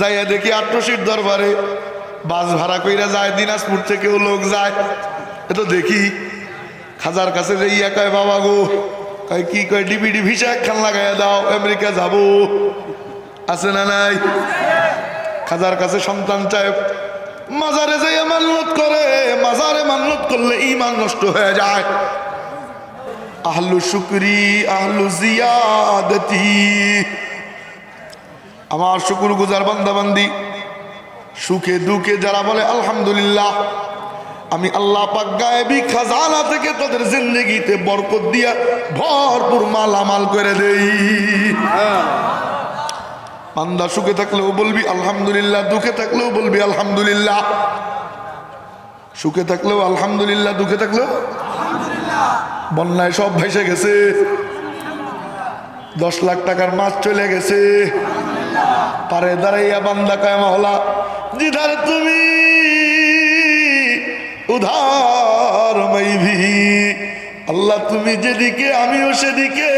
যাইয়া দেখি আট্রসির দরবারে বাস ভাড়া কইরা যায়, দিনাজপুর থেকেও লোক যায়। এ তো দেখি, খাজার কাছে যে ইয়া কয়, বাবা গো, কয় কি কয় ডিবিডি ভিসা একখান লাগাইয়া দাও, আমেরিকা যাব। আছে না নাই? খাজার কাছে সন্তান চায়, মাজারে যাইয়া মান্নত করে, মাজারে মান্নত করলে ইমান নষ্ট হয়ে যায়। আহলু শুকরি, আহলু জিয়াদতি আমার শুকুর গুজার বান্দাবান্দি সুখে দুঃখে যারা বলে আলহামদুলিল্লাহ আমি আল্লাহ পাক গায়েবী খাজানা থেকে তাদের জিন্দগিতে বরকত দিয়া ভরপুর মালামাল করে দেই। বান্দা সুখে থাকলেও বলবি আলহামদুলিল্লাহ। দুঃখে থাকলেও বলবি আলহামদুলিল্লাহ। সুখে থাকলেও আলহামদুলিল্লাহ। দুঃখে থাকলেও বন্যায় সব ভেসে গেছে। দশ লাখ টাকার মাছ চলে গেছে। পারে দাঁড়াইয়া বান্দা কায়মা হলা জিধার তুমি উধার মাইভি, আল্লাহ তুমি যেদিকে, আমিও সেদিকে,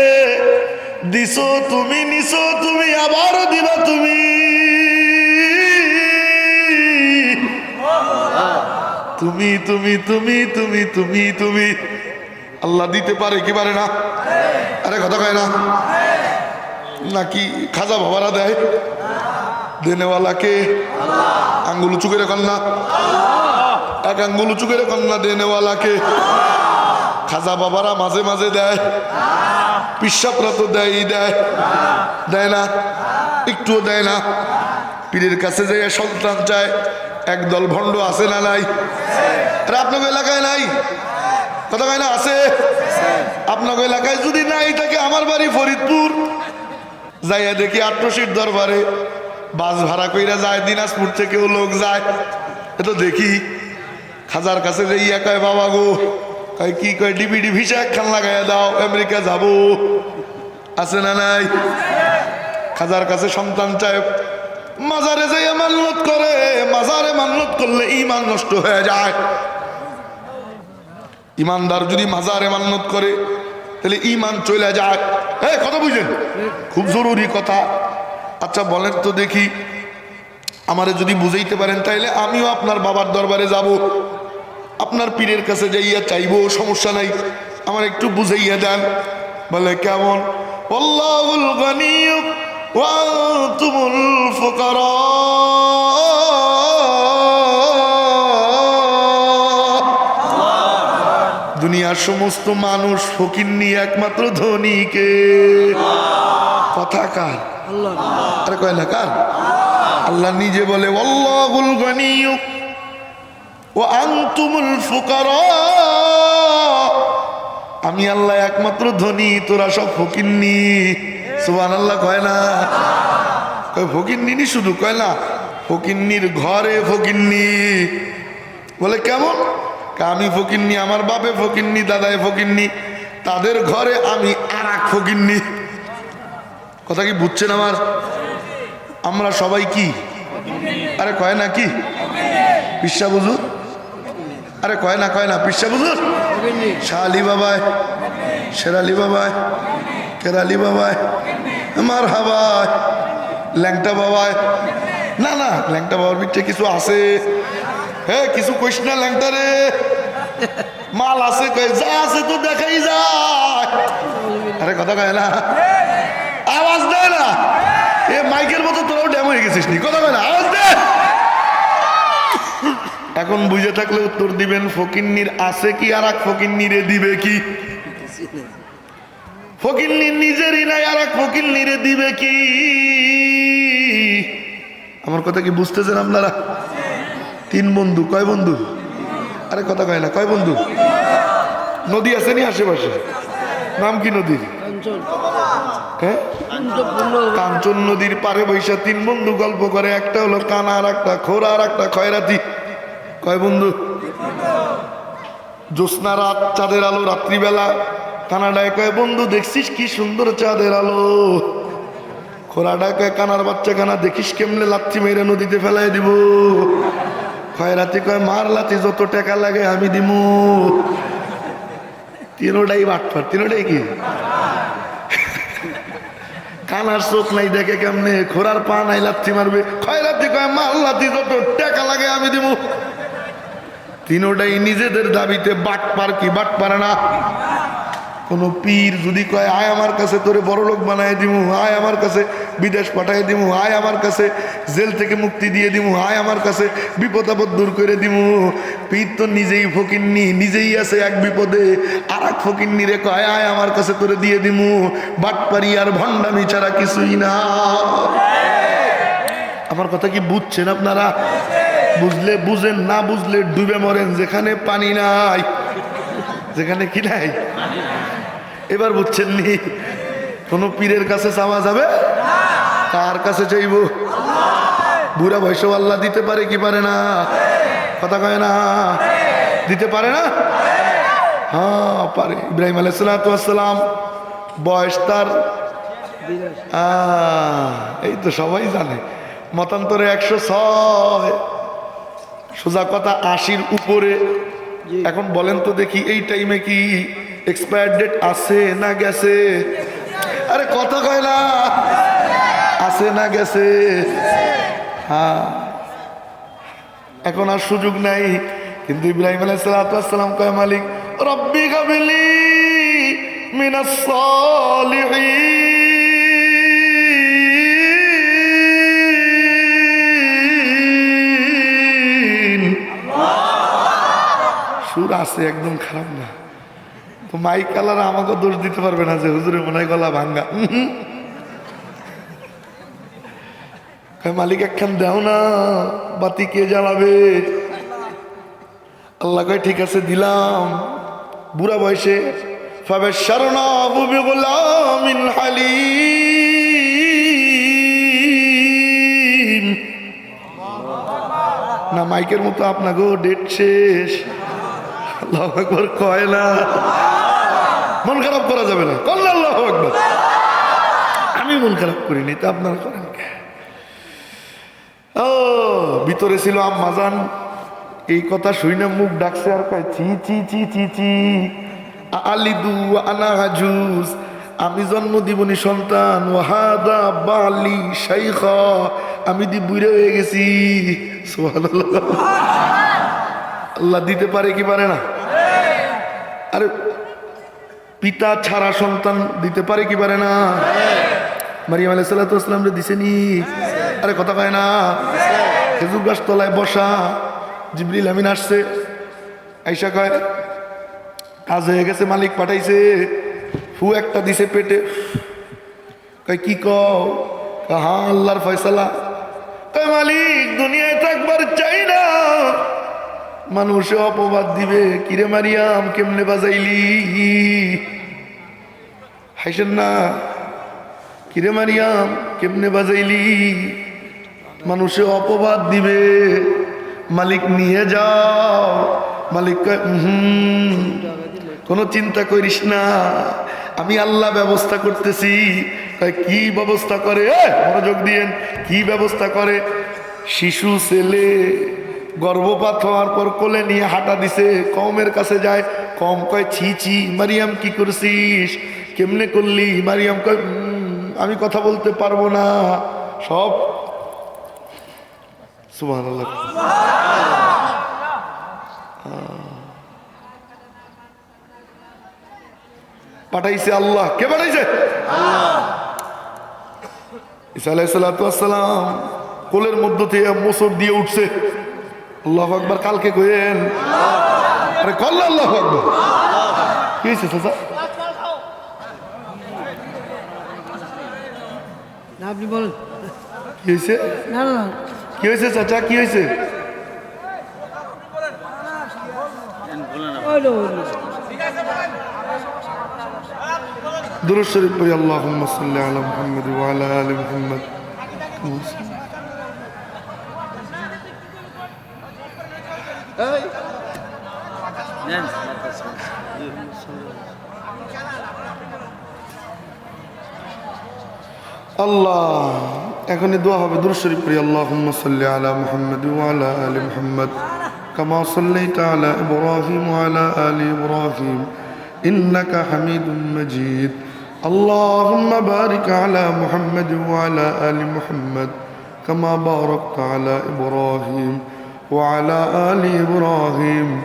দিছো তুমি, নিছো তুমি আবারও দিবা তুমি। তুমি তুমি তুমি তুমি তুমি তুমি, আল্লাহ দিতে পারে কি পারে না? আরে কথা কয় না? নাকি খাজা বাবারা দেয়? দেনেওয়ালাকে আঙ্গুল উঁচু করে কন্যা। এক আঙ্গুল উঁচু করে কন্যা দেনেওয়ালাকে। খাজা বাবারা মাঝে মাঝে দেয়। পিসাবরা তো দেয় দেয়। দেয় না, একটুও দেয় না। পীরের কাছে যে সন্তান চায়। একদল ভণ্ড আছে না নাই? আরে আপনাকে এলাকায় নাই? কথা কয় না, আছে? আপনাকে এলাকায় যদি নাই থাকে আমার বাড়ি ফরিদপুর। যাইয়া দেখি আট্রসির দরবারে বাস ভাড়া কইরা যায়, দিনাজপুর থেকেও লোক যায়। এ তো দেখি, খাজার কাছে যে ইয়া কয়, বাবা গো, কয় কি কয় ডিবিডি ভিসা একখান লাগাইয়া দাও, আমেরিকা যাব। আছে না নাই? খাজার কাছে সন্তান চায়, মাজারে যাইয়া মান্নত করে, মাজারে মান্নত করলে ইমান নষ্ট হয়ে যায়। ইমানদার যদি মাজারে মান্নত করে, তাহলে ইমান চলে যায়। হ্যাঁ কথা বুঝলেন খুব জরুরি কথা। আচ্ছা বলেন তো দেখি। আমারে যদি বুঝাইতে পারেন, তাইলে আমিও আপনার বাবার দরবারে যাব। আপনার পীরের কাছে যাইয়া চাইব, সমস্যা নাই। আমার একটু বুঝাইয়া দেন। বলে, কেমন? ফুকারা। দুনিয়ার সমস্ত মানুষ ফকির নিয়ে একমাত্র ধনীকে। কথা কার? আরে কয় না, কার? আল্লাহ নিজে বলে অল্লাহুল গনিয়্যু ও আনতুমুল ফুকারা। আমি আল্লাহ একমাত্র ধনী, তোরা সব ফকিন্নি। সুবহানাল্লাহ কয় না। কয় ফকিন্নি শুধু? কয়, না, ফকিন্নির ঘরে ফকিন্নি। বলে, কেমন? আমি ফকিন্নি, আমার বাপে ফকিন্নি, দাদায় ফকিন্নি, তাদের ঘরে আমি আর এক ফকিন্নি। কথা কি বুঝছেন আমার? আমরা সবাই কি? আরে কয় না কি? পিসা বুঝুর আরে কয় না কয় না, পিসা বুঝুর শাহ বাবায়, শেরালি বাবায়, কেরালি বাবায় মার হাবায় ল্যাংটা বাবায়। না না, ল্যাংটা বাবার পিঠে কিছু আছে। হ্যাঁ কিছু কইস না ল্যাংটা রে। মাল আছে কয় যা আছে তো দেখাই যায়। আরে কথা কয় না। এ মাইকের মতো তোরাও ড্যাম হয়ে গেছিস নি? কথা না? আওয়াজ দে! এখন বুঝে থাকলে উত্তর দিবেন ফকিন্নির আছে কি আর এক ফকিন্নিরে দিবে কি? ফকিন্নির নিজেরই নাই আর এক ফকিন্নিরে দিবে কি? আমার কথা কি বুঝতেছেন আপনারা? তিন বন্ধু কয় বন্ধু? আরে কথা কয় না কয় বন্ধু? নদী আছে নি আশেপাশে? নাম কি নদীর? হ্যাঁ? কাঞ্চন নদীর পারে বৈশা তিন বন্ধু গল্প করে, একটা হলো কানা আর একটা খোরা আর একটা খয়রাতি। কয় বন্ধু? জ্যোৎস্না রাত, চাঁদের আলো রাত্রিবেলা। কানাডায় কয়, বন্ধু, দেখছিস কি সুন্দর চাঁদের আলো? খোরাডায় কয়, কানার বাচ্চা কানা, দেখিস কেমনে লাচ্ছি মেরে নদীতে ফেলাই দিব? খয়রাতি কয়, মার লাতি যত টাকা লাগে আমি দিমু। তিনোটাই বাটফার, তিনোটাই কি? কানার চোখ নাই, দেখে কেমনে? খোরার পা নাই, লাথি মারবে। খয়রাতি কয়, মাল লাথি, যত টাকা লাগে আমি দিব তিনোটাই নিজেদের দাবিতে বাট পার কি বাট পারে না? কোন পীর যদি কয়, আয় আমার কাছে তোরে বড় লোক বানায় দিমু, আয় আমার কাছে বিদেশ পাঠাই দিমু, আয় আমার কাছে জেল থেকে মুক্তি দিয়ে দিমু, আয় আমার কাছে বিপদ আপদ দূর করে দিমু। পীর তো নিজেই ফকিন্নি, নিজেই আছে এক বিপদে। আর এক ফকিন্নি রে কয়, আয় আমার কাছে তোরে দিয়ে দিমু, বাটপারি আর ভণ্ডামি ছাড়া কিছুই না। আমার কথা কি বুঝছেন আপনারা? বুঝলে বুঝেন, না বুঝলে ডুবে মরেন, যেখানে পানি নাই, যেখানে কি নাই? এবার বুঝছেন নি? কোনো পীরের কাছে চাওয়া যাবে? কার কাছে চাইব? বুড়া বয়স আল্লাহ দিতে পারে কি পারে না? কথা কয় না? দিতে পারে না? হ্যাঁ পারে। ইব্রাহিম আলাইসালাম বয়স তার এই তো সবাই জানে। মতান্তরে একশো ছয়। সোজা কথা আশির উপরে। এখন বলেন তো দেখি এই টাইমে কি? এক্সপায়ার ডেট আছে না গেছে? আরে কথা কয় না। আছে না গেছে। হ্যাঁ। এখন আর সুযোগ নাই। কিন্তু ইব্রাহিম আলাইসালাম কয়, মালিক, রব্বি কাবিলি সুর আছে, একদম খারাপ না। মাইক কালার আমাকে দোষ দিতে পারবে না যে হুজুরে মনে হয় গলা ভাঙ্গা। মালিক, একখান দাও না, বাতি কে জ্বালাবে? আল্লাহ কয়, ঠিক আছে, দিলাম। বুড়া বয়সে ফাবে শরণা বুবি গোলামিন হালিম। না, মাইকের মতো আপনাকেও ডেট শেষ। আল্লাহ একবার কয় না। মন খারাপ করা যাবে না। করলে আল্লাহ একবার আমি মন খারাপ করিনি তা আপনারা করেন কে? ও, ভিতরে ছিল আম্মাজান এই কথা শুই না মুখ ডাকছে আর কয় চি চি চি চি চি আলিদু আনা হাজুস আমি জন্ম দিবনি সন্তান ওয়াহাদা বালি শাইখ। আমি দি বুড়ে হয়ে গেছি। আল্লাহ দিতে পারে কি পারে না? আরে পিতা ছাড়া সন্তান দিতে পারে কি পারে না? মারিয়াম আলাই সাল্লাহাম রে দিছেনি আরে কথা পায় না। খেজুর গাছ তলায় বসা। জিবরিল আমিন আসছে। আইসা কয় কাজ হয়ে গেছে মালিক পাঠাইছে। ফু একটা দিছে পেটে। কয় কি কও? কয়, হ্যাঁ আল্লাহর ফয়সালা। কয় মালিক দুনিয়ায় থাকবার চাই না মানুষে অপবাদ দিবে। কিরে মারিয়াম কেমনে বাজাইলি? হাইসেন না। কিরে মারিয়াম কেমনে বাজাইলি? মানুষে অপবাদ দিবে। মালিক নিয়ে যাও। মালিক "উহুম, কোনো চিন্তা করিস না। আমি আল্লাহ ব্যবস্থা করতেছি। কি ব্যবস্থা করে? মনোযোগ দিয়েন। কি ব্যবস্থা করে? শিশু ছেলে। গর্ভপাত হওয়ার পর কোলে নিয়ে হাঁটা দিছে। কমের কাছে যায় কম কয় ছি ছি মারিয়াম কি করছিস? কেমনে করলি? মারিয়াম কয় "উম, আমি কথা বলতে পারব না। সব পাঠাইছে আল্লাহ। কে পাঠাইছে? ঈসা আলাইসালাম কোলের মধ্য থেকে মোসর দিয়ে উঠছে। আল্লাহ আকবার কালকে কইেন আরে কল্লা আল্লাহ আকবার। কি হয়েছে চাচা? আপনি বলেন। কি হয়েছে না না কি হয়েছে চাচা? কি হয়েছে দুরুদ শরীফ পড়ি আল্লাহুম্মা সাল্লি আলা মুহাম্মদ ওয়া আলা আলি মুহাম্মদ। আল্লাহ এখনই দোয়া হবে দুরুদ শরীফ পড়ি আল্লাহুম্মা সাল্লি আলা মুহাম্মদ ওয়া আলা আলি মুহাম্মদ كما صليت على إبراهيم وعلى آل إبراهيم إنك حميد مجيد اللهم بارك على محمد وعلى آل محمد كما باركت على إبراهيم وعلى آل إبراهيم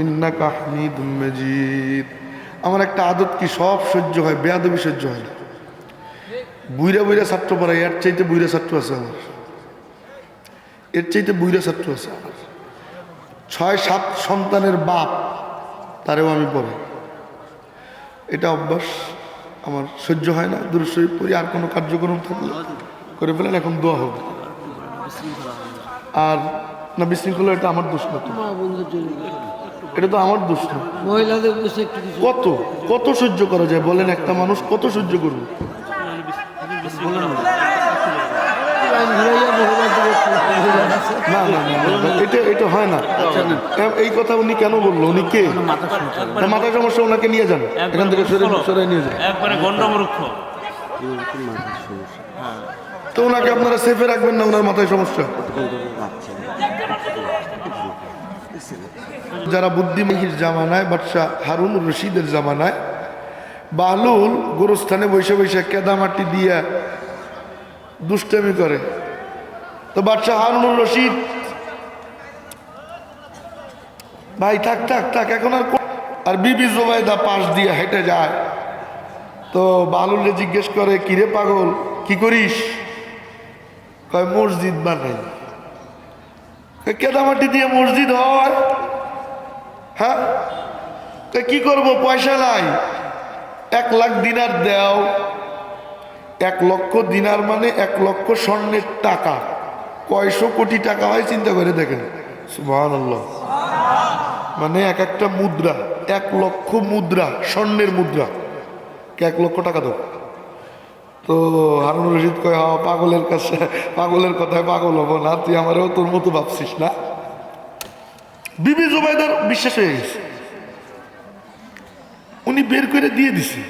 إنك حميد مجيد আমার একটা আদত কি সব সহ্য হয় বেয়াদবি সহ্য হয় না বুইরা বুইরা ছাত্র পড়াই এর চাইতে বুইরা ছাত্র আছে আমার। এর চাইতে বুইরা ছাত্র আছে আমার। ছয় সাত সন্তানের বাপ তারেও আমি পড়াই এটা অভ্যাস আমার সহ্য হয় না দূর শরীফ পড়ি আর কোনো কার্যক্রম থাকলে করে ফেলেন এখন দোয়া হবে। আর না বিশৃঙ্খলা এটা আমার দোষ না এটা তো আমার দোষ না। মহিলাদের কত কত সহ্য করা যায়? বলেন একটা মানুষ কত সহ্য করবে আইন ঘুরাইয়া মহিলাদের একটু মহিলা আছে। না না না না, না, এটা এটা হয় না। এই কথা উনি কেন বলল? উনি কে? না, মাথার সমস্যা। ওনাকে নিয়ে যান। এখান থেকে সরে সরে নিয়ে যান। একবারে গন্ডমূর্খ তো ওনাকে আপনারা সেফে রাখবেন না? ওনার মাথায় সমস্যা? যারা বুদ্ধিমহির জামানায় বাদশাহ হারুন রশিদের জামানায় বাহলুল গোরস্থানে বসে বসে কেদামাটি দিয়া দুষ্টামি করে। তো বাদশাহ হারুনুর রশিদ, ভাই, থাক থাক থাক, এখন আর আর বিবি জোবাইদা পাশ দিয়ে হেঁটে যায়। তো বালুলে জিজ্ঞেস করে কিরে পাগল, কি করিস? কয়, মসজিদ বানাই। কেদামাটি দিয়ে মসজিদ হয়? হ্যাঁ। কি করব? পয়সা নাই। এক লাখ দিনার দেও। এক লক্ষ দিনার মানে এক লক্ষ স্বর্ণের টাকা। কয়শো কোটি টাকা হয়, চিন্তা করে দেখেন। সুবহানাল্লাহ। মানে এক একটা মুদ্রা, এক লক্ষ মুদ্রা, স্বর্ণের মুদ্রা। এক লক্ষ টাকা দাও তো হারুন রশিদ কয় হা পাগলের কাছে, পাগলের কথায় পাগল হব না, তুই আমারও তোর মতো ভাবছিস না? বিবি জুবাইদার বিশ্বাস হয়ে গেছে। উনি বের করে দিয়ে দিছে।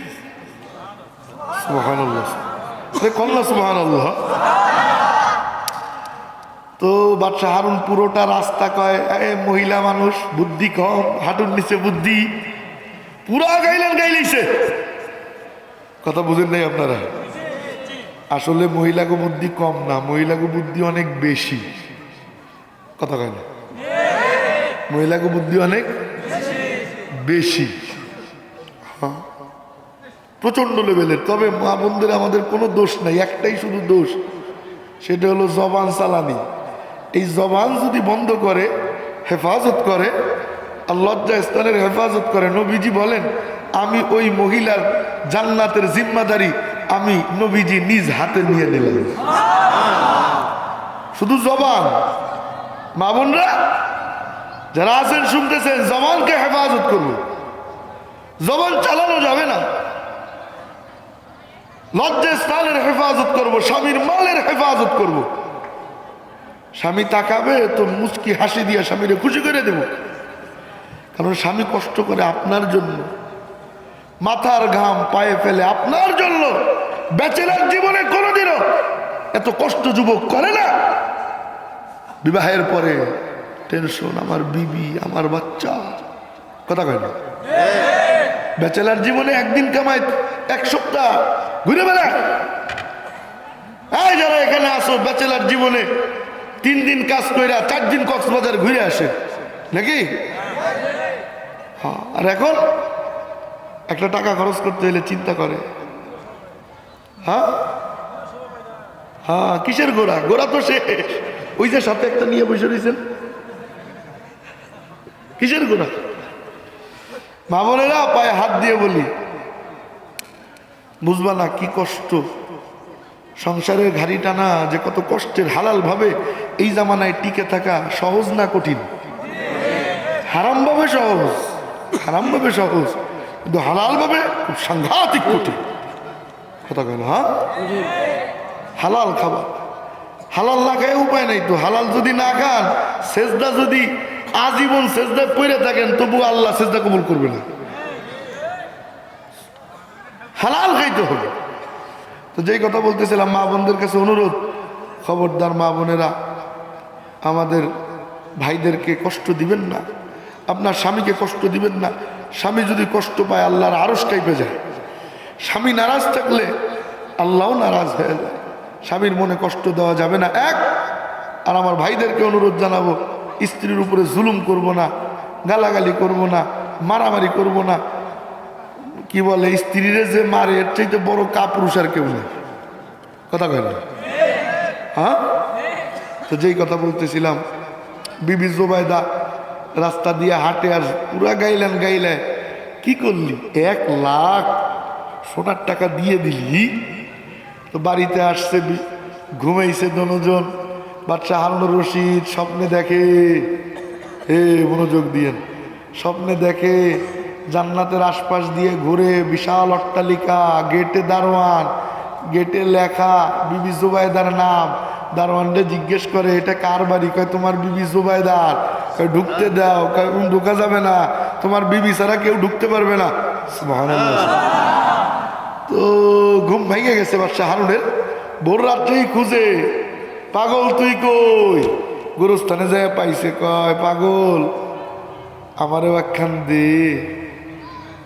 কল্লা সুবাহান তো বাদশাহ হারুন পুরোটা রাস্তা কয়, এ মহিলা মানুষ, বুদ্ধি কম, হাঁটুর নিচে বুদ্ধি। পুরা গাইলেন গাইলেছে কথা বুঝেন নাই আপনারা? আসলে মহিলাকে বুদ্ধি কম না মহিলাকে বুদ্ধি অনেক বেশি। কথা কয় না? মহিলাকে বুদ্ধি অনেক বেশি। হ্যাঁ। প্রচণ্ড লেভেলের। তবে মা বোনদের আমাদের কোনো দোষ নাই, একটাই শুধু দোষ, সেটা হলো জবান চালানি। এই জবান যদি বন্ধ করে, হেফাজত করে, আর লজ্জা স্থানের হেফাজত করে, নবীজি বলেন, আমি ওই মহিলার জান্নাতের জিম্মাদারি আমি নবীজি নিজ হাতে নিয়ে নিলাম। শুধু জবান। মা বোনরা, যারা আছেন, শুনতেছেন, জবানকে হেফাজত করব জবান চালানো যাবে না। লজ্জা স্থানের হেফাজত করব স্বামীর মালের হেফাজত করব। স্বামী তাকাবে তো মুচকি হাসি দিয়ে স্বামীরে খুশি করে দেব। কারণ স্বামী কষ্ট করে আপনার জন্য মাথার ঘাম পায়ে ফেলে আপনার জন্য ব্যাচেলার জীবনে কোনোদিনও এত কষ্ট যুবক করে না। বিবাহের পরে টেনশন আমার বিবি আমার বাচ্চা। কথা কয় না? ব্যাচেলার জীবনে একদিন কামায় এক সপ্তাহ ঘুরে বেড়া। এই যারা এখানে আসো ব্যাচেলার জীবনে, তিন দিন কাজ কইরা চার দিন কক্সবাজার ঘুরে আসে। নাকি? হ্যাঁ আর এখন? একটা টাকা খরচ করতে হলে চিন্তা করে। হ্যাঁ? হ্যাঁ কিসের গোড়া? গোড়া তো সে ওই যে সাথে একটা নিয়ে বসে রয়েছেন কিসের গোড়া? মা বোনেরা পায়ে হাত দিয়ে বলি। বুঝবা না কি কষ্ট। সংসারের ঘাড়ি টানা যে কত কষ্টের হালাল ভাবে এই জামানায় টিকে থাকা সহজ না কঠিন? হারাম ভাবে সহজ, হারাম ভাবে সহজ, কিন্তু হালাল ভাবে খুব সাংঘাতিক কঠিন। কথা কেন হ্যাঁ? হালাল খাবার। হালাল না খায় উপায় নাই তো। হালাল যদি না খান, সেজদা যদি আজীবন সেজদা পড়ে থাকেন তবু আল্লাহ সেজদা কবুল করবে না। হালাল খাইতে হবে। তো যেই কথা বলতেছিলাম মা বোনদের কাছে অনুরোধ, খবরদার মা বোনেরা, আমাদের ভাইদেরকে কষ্ট দিবেন না, আপনার স্বামীকে কষ্ট দিবেন না। স্বামী যদি কষ্ট পায়, আল্লাহর আরস কাইপে যায়। স্বামী নারাজ থাকলে আল্লাহও নারাজ হয়ে যায়। স্বামীর মনে কষ্ট দেওয়া যাবে না। এক, আর আমার ভাইদেরকে অনুরোধ জানাব, স্ত্রীর উপরে জুলুম করব না, গালাগালি করব না, মারামারি করব না কি বলে স্ত্রীরে যে মারে, এর চাইতে বড় কাপুরুষ আর কেউ নেই। কথা কয় না? হ্যাঁ? তো যেই কথা বলতেছিলাম, বিবি জোবায়দা রাস্তা দিয়ে হাঁটে আর পুরা গাইলেন গাইলে কি করলি? এক লাখ সোনার টাকা দিয়ে দিলি? তো বাড়িতে আসছে ঘুমাইছে দনজন, বাচ্চা হারুন রশিদ, স্বপ্নে দেখে, হে মনোযোগ দিয়েন স্বপ্নে দেখে জান্নাতের আশপাশ দিয়ে ঘুরে বিশাল অট্টালিকা, গেটে দারোয়ান, গেটে লেখা বিবি জুবাইদার নাম। দারোয়ানটা জিজ্ঞেস করে, এটা কার বাড়ি? কয়, তোমার বিবি জুবাইদার কয়, ঢুকতে দাও। কয় ঢোকা যাবে না। তোমার বিবি ছাড়া কেউ ঢুকতে পারবে না। তো ঘুম ভেঙে গেছে বাচ্চা হারুনের। ভোর রাত্রেই খুঁজে, পাগল তুই কই? গুরুস্থানে যায় পাইছে, কয়, পাগল আমারও একখান দে।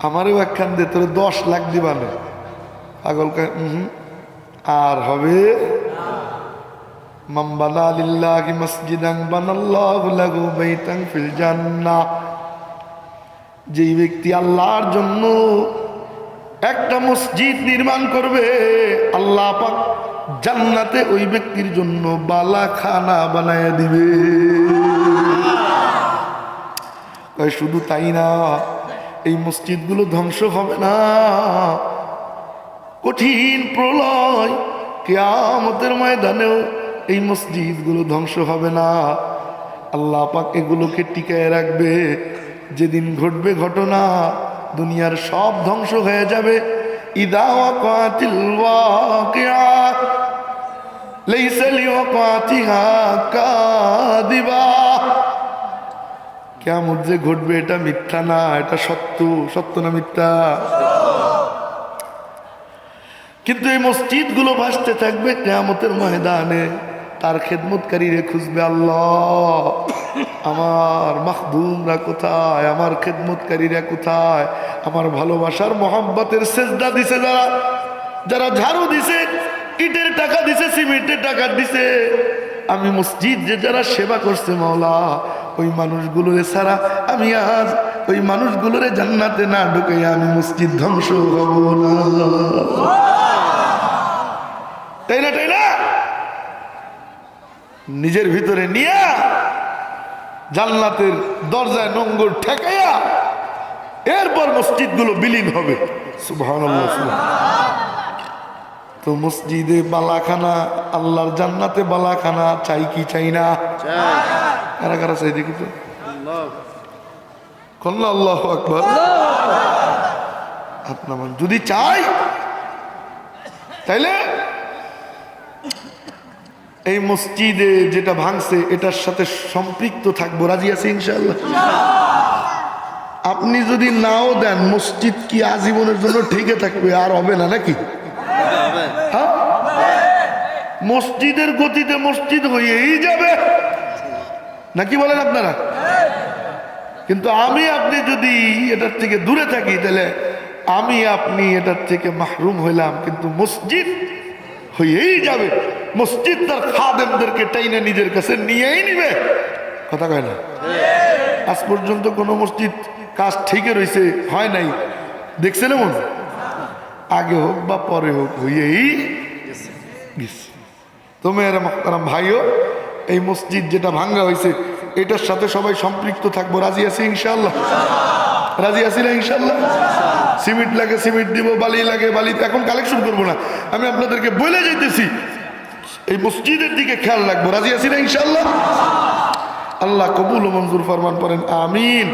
আমারও একখান দে, তোর দশ লাখ দিবানে। পাগল আর হবে বানা লিল্লাহি মসজিদান বানাল্লাহু লাহু বাইতান ফিল জান্নাহ যেই ব্যক্তি আল্লাহর জন্য একটা মসজিদ নির্মাণ করবে, আল্লাহ পাক জান্নাতে ওই ব্যক্তির জন্য বালাখানা বানায় দিবে। শুধু তাই না এই মসজিদগুলো ধ্বংস হবে না। কঠিন প্রলয় কেয়ামতের ময়দানেও এই মসজিদগুলো ধ্বংস হবে না। আল্লাহ পাক এগুলোকে টিকায় রাখবে। যেদিন ঘটবে ঘটনা, দুনিয়ার সব ধ্বংস হয়ে যাবে। ইদা কেমন যে ঘটবে, এটা মিথ্যা না, এটা সত্য সত্য না মিথ্যা? কিন্তু এই মসজিদগুলো ভাসতে থাকবে কেয়ামতের ময়দানে, তার খেদমতকারীরে খুঁজবে আল্লাহ, আমার মাহদুমরা কোথায়, আমার খেদমতকারীরা কোথায়, আমার ভালোবাসার মোহাম্মতের সেজদা দিছে যারা যারা ঝাড়ু দিছে, ইটের টাকা দিছে, সিমেন্টের টাকা দিছে। আমি মসজিদ যে যারা সেবা করছে, মাওলা ওই মানুষগুলোরে ছাড়া আমি আজ ওই মানুষগুলোরে জান্নাতে না ঢুকে আমি মসজিদ ধ্বংস হব না। তাই না তাই না? নিজের ভিতরে নিয়ে জান্নাতের দরজায় নোংর ঠেকাইয়া এরপর মসজিদগুলো বিলীন হবে। তো মসজিদে বালাখানা, আল্লাহর জান্নাতে বালাখানা, চাই কি চাই না? কারা কারা চাই দেখি তো। আল্লাহ আকবর। নামান। যদি চাই, তাইলে এই মসজিদে যেটা ভাঙছে, এটার সাথে সম্পৃক্ত থাকব। রাজি আছে ইনশাল্লাহ আপনি যদি নাও দেন, মসজিদ কি আজীবনের জন্য ঠিকই থাকবে? আর হবে না নাকি? হ্যাঁ? মসজিদের গতিতে মসজিদ হয়েই যাবে। নাকি বলেন আপনারা? কিন্তু আমি আপনি যদি এটার থেকে দূরে থাকি, তাহলে আমি আপনি এটার থেকে মাহরুম হইলাম, কিন্তু মসজিদ হয়েই যাবে। মসজিদ তার খাদেমদেরকে টাইনে নিজের কাছে নিয়েই নিবে। কথা কয় না? আজ পর্যন্ত কোনো মসজিদ কাজ ঠিকই রয়েছে হয় নাই? দেখছেন এমন? আগে হোক বা পরে হোক, হইয়েই গেছে। ভাইও এই মসজিদ যেটা ভাঙ্গা হয়েছে, এটার সাথে সবাই সম্পৃক্ত থাকব। রাজি আছি ইনশাল্লাহ রাজি আছি না ইনশাল্লাহ সিমেন্ট লাগে, সিমেন্ট দিব, বালি লাগে, বালি এখন কালেকশন করব না। আমি আপনাদেরকে বলে যেতেছি এই মসজিদের দিকে খেয়াল রাখব। রাজি আছি না ইনশাল্লাহ আল্লাহ কবুল ও মঞ্জুর ফরমান করেন, আমিন।